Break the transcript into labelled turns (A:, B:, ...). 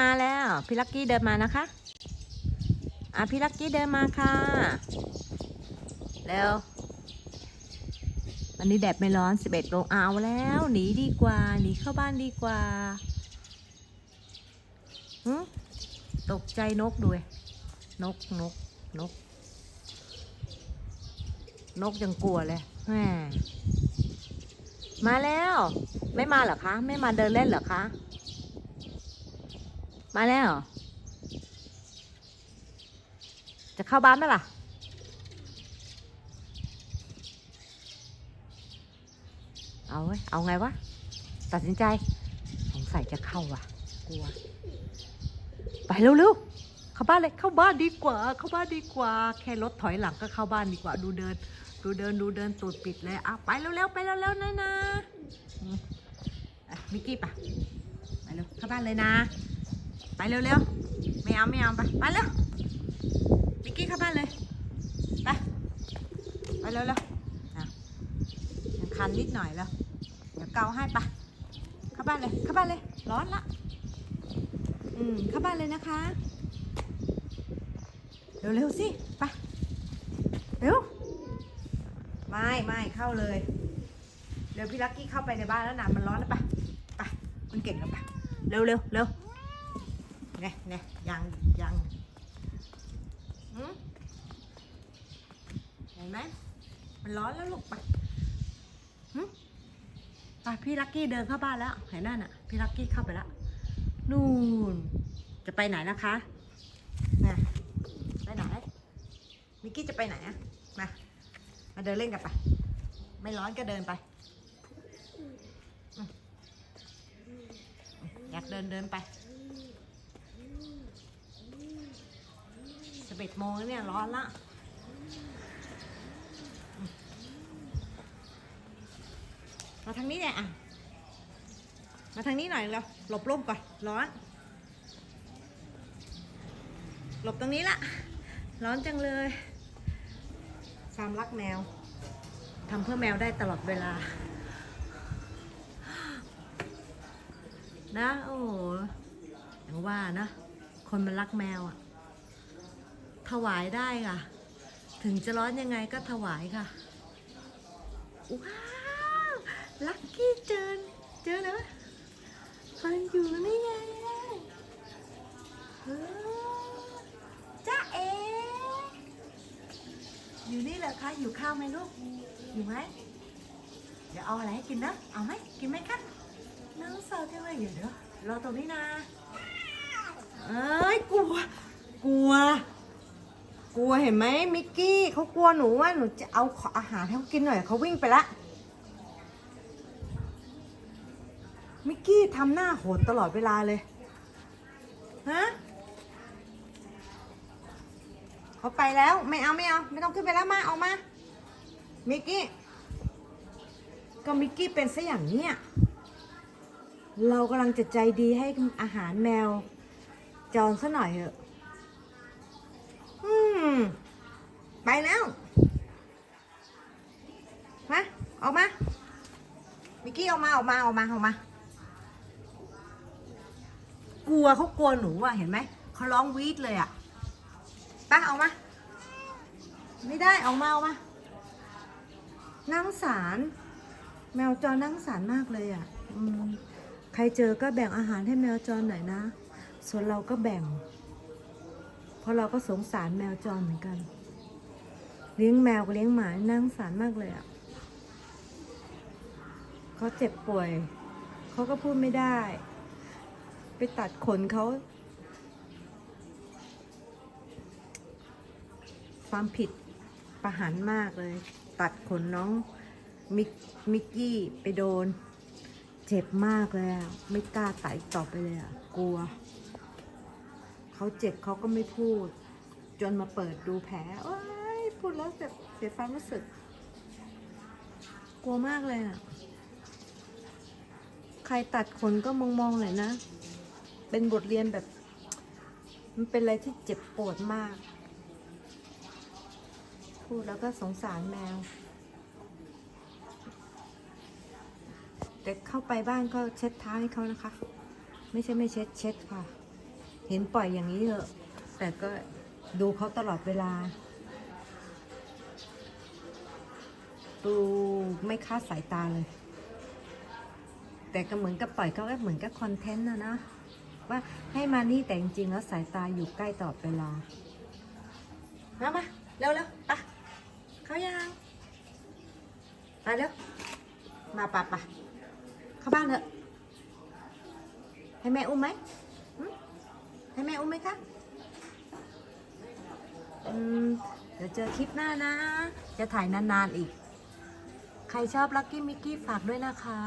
A: มาแล้วพี่ลักกี้เดินมานะคะอะพี่ลักกี้เดินมาค่ะแล้วอันนี้แดดไม่ร้อน11โมงเอาแล้วหนีดีกว่าหนีเข้าบ้านดีกว่าหึตกใจนกด้วย นกนกนก นกยังกลัวเลยแหมมาแล้ว ไม่มาเหรอคะ ไม่มาเดินเล่นเหรอคะ มาแล้ว จะเข้าบ้านไหมล่ะ เอาไว้เอาไงวะ ตัดสินใจ สงสัยจะเข้าว่ะ กลัว ไปเร็วๆ เข้าบ้านเลย เข้าบ้านดีกว่า เข้าบ้านดีกว่า แค่รถถอยหลังก็เข้าบ้านดีกว่า ดูเดิน ดูเดิน ดูเดินตูดปิดเลยอะไปเร็วๆ ไปเร็วๆนะนะอืมอะมิกกี้ปะไปเร็วเข้าบ้านเลยนะ เร็วๆ ไม่เอาไม่เอาไป ไปเร็วมิกกี้เข้าบ้านเลย ไป ไปเร็วๆอะยังคันนิดหน่อยแล้ว เดี๋ยวเกาให้ปะเข้าบ้านเลย เข้าบ้านเลย ร้อนละ อืม เข้าบ้านเลยนะคะ เร็วๆสิ ไป เร็ว ไม่ไม่เข้าเลย เร็วพี่ลักกี้เข้าไปในบ้านแล้วนะมันร้อนแล้วปะไปมันเก่งแล้วปะเร็วเร็วเร็ว เนี่ยเนี่ยยังยังหืมเห็นไหมมันร้อนแล้วลูกไปหืมไปพี่ลักกี้เดินเข้าบ้านแล้วเห็นนั่นน่ะ พี่ลักกี้เข้าไปแล้วนู่น จะไปไหนนะคะนะไปไหนมิกกี้จะไปไหนอะมามาเดินเล่นกันไป ไม่ร้อนก็เดินไปอยากเดินเดินไป สิบเอ็ดโมงแล้วเนี่ยร้อนละมาทางนี้เนี่ยอะ มาทางนี้หน่อยแล้วหลบร่มก่อนร้อน หลบตรงนี้ละร้อนจังเลยความรักแมวทำเพื่อแมวได้ตลอดเวลา นะ โอ้โหอย่างว่านะ คนมันรักแมวอะ ถวายได้ค่ะ ถึงจะร้อนยังไงก็ถวายค่ะ ว้าวลักกี้เจอเจอแล้วมันอยู่นี่ไงเออจ้าเอ อยู่นี่เหรอคะอยู่ข้าวไหมลูก อยู่ไหมเดี๋ยวเอาอะไรให้กินนะ เอาไหมกินไหมคะน้องสาวจังเลยเดี๋ยวเดี๋ยวรอตรงนี้นะ เอ้ยกลัว กลัว กลัวเห็นไหมมิกกี้เขากลัวหนูว่าหนูจะเอาขออาหารให้เขากินหน่อยเขาวิ่งไปละมิกกี้ทำหน้าโหดตลอดเวลาเลยฮะเขาไปแล้วไม่เอาไม่เอาไม่ต้องขึ้นไปแล้วมาเอามามิกกี้ก็มิกกี้เป็นซะอย่างเนี้ยเรากำลังจะใจดีให้อาหารแมวจอนซะหน่อยเถอะ อืม ไปแล้วมาออกมา มิกกี้ ออกมาออกมาออกมาออกมา กลัวเขากลัวหนูอะเห็นไหมเขาร้องวีดเลยอะป้าออกมา ไม่ได้ออกมาออกมานั่งสารแมวจรนั่งสารมากเลยอะอืใครเจอก็แบ่งอาหารให้แมวจรหน่อยนะ ส่วนเราก็แบ่ง เพราะเราก็สงสารแมวจรเหมือนกัน เลี้ยงแมวกับเลี้ยงหมานั่งสารมากเลยอะ เขาเจ็บป่วย เขาก็พูดไม่ได้ ไปตัดขนเขา ความผิดประหารมากเลย ตัดขนน้องมิกมิกกี้ไปโดน เจ็บมากเลยอะไม่กล้าตัดต่อไปเลยอะกลัว เขาเจ็บเขาก็ไม่พูด จนมาเปิดดูแผลโอ้ยพูดแล้วเสียเสียความรู้สึก กลัวมากเลยอะ ใครตัดขนก็มองมองๆเลยนะ เป็นบทเรียนแบบ มันเป็นอะไรที่เจ็บปวดมาก พูดแล้วก็สงสารแมว แต่เข้าไปบ้านก็เช็ดเท้าให้เขานะคะ ไม่ใช่ไม่เช็ดเช็ดค่ะ เห็นปล่อยอย่างนี้เถอะ แต่ก็ดูเขาตลอดเวลาดูไม่คาดสายตาเลย แต่ก็เหมือนกับปล่อยเขาก็เหมือนกับคอนเทนต์นะนะว่าให้มานี่แต่จริงๆแล้วสายตาอยู่ใกล้ตลอดเวลามามาเร็วเร็วๆไปะเขายังมาเร็วมาปะปะเข้าบ้านเถอะให้แม่อุ้มไหมให้แม่อุ้มไหมคะอืมเดี๋ยวเจอคลิปหน้านะ จะถ่ายนานๆอีก ใครชอบลักกี้มิกกี้ฝากด้วยนะคะ